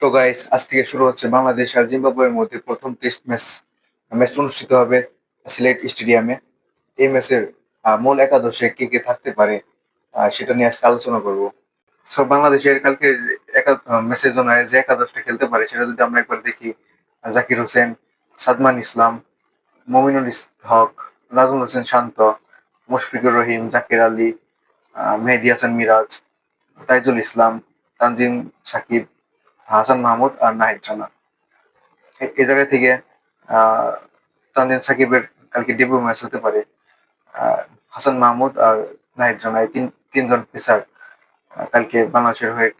তো গাইস আজ থেকে শুরু হচ্ছে বাংলাদেশ আর জিম্বাবুয়ের মধ্যে প্রথম টেস্ট ম্যাচ ম্যাচটা অনুষ্ঠিত হবে সিলেট স্টেডিয়ামে। এই ম্যাচের মূল একাদশে কে কে থাকতে পারে সেটা নিয়ে আজকে আলোচনা করব। সো বাংলাদেশের কালকে ম্যাচের জন্য যে একাদশটা খেলতে পারে, সেটা যদি আমরা একবার দেখি জাকির হোসেন, সাদমান ইসলাম, মমিনুল হক, নাজমুল হোসেন শান্ত, মুশফিকুর রহিম, জাকির আলী মেহেদি হাসান মিরাজ, তাইজুল ইসলাম, তানজিম সাকিব হাসান মাহমুদ আর নাহিদ রানা। এ- জায়গা থেকে আহ, তানজিম সাকিবের কালকে ডেবিউ ম্যাচ হতে পারে। হাসান মাহমুদ আর নাহিদ রানা এই তিন তিনজন পেসার কালকে বাংলাদেশের হয়ে।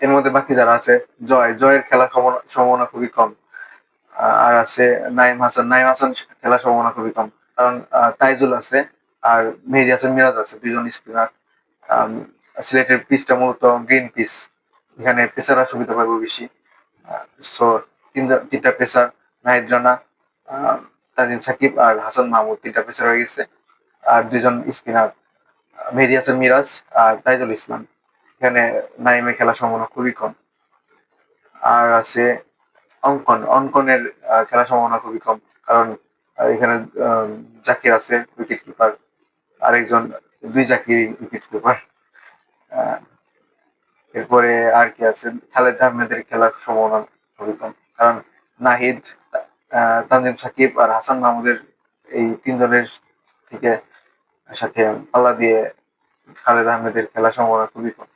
এর মধ্যে বাকি যারা আছে জয় জয়ের খেলার সম্ভাবনা- খুবই কম। আর আছে নাইম হাসান। নাইম হাসান খেলার সম্ভাবনা খুবই কম। কারণ তাইজুল আছে আর মেহেদি হাসান মিরাজ আছে দুজন স্পিনার সিলেটের পিচটা মূলত গ্রিন পিচ এখানে পেসাররা সুবিধা পাবে বেশি। সো তিনজন, তিনটা পেসার নাহিদ রানা সাকিব আর হাসান মাহমুদ, তিনটা পেসার হয়ে গেছে। আর দুজন স্পিনার মেহেদি হাসান মিরাজ আর তাইজুল ইসলাম। এখানে নাইমে খেলার সম্ভাবনা খুবই কম। আর আছে অঙ্কন। অঙ্কনের খেলার সম্ভাবনা খুবই কম। কারণ এখানে জাকির আছে উইকেট কিপার আরেকজন, দুই জাকির উইকেট কিপার এরপরে আর কি আছে? খালেদ আহমেদের খেলার সম্ভাবনা খুবই কম। কারণ নাহিদ তানজিম সাকিব আর হাসান মাহমুদের এই তিনজনের থেকে সাথে পাল্লা দিয়ে খালেদ আহমেদের খেলার সম্ভাবনা খুবই কম।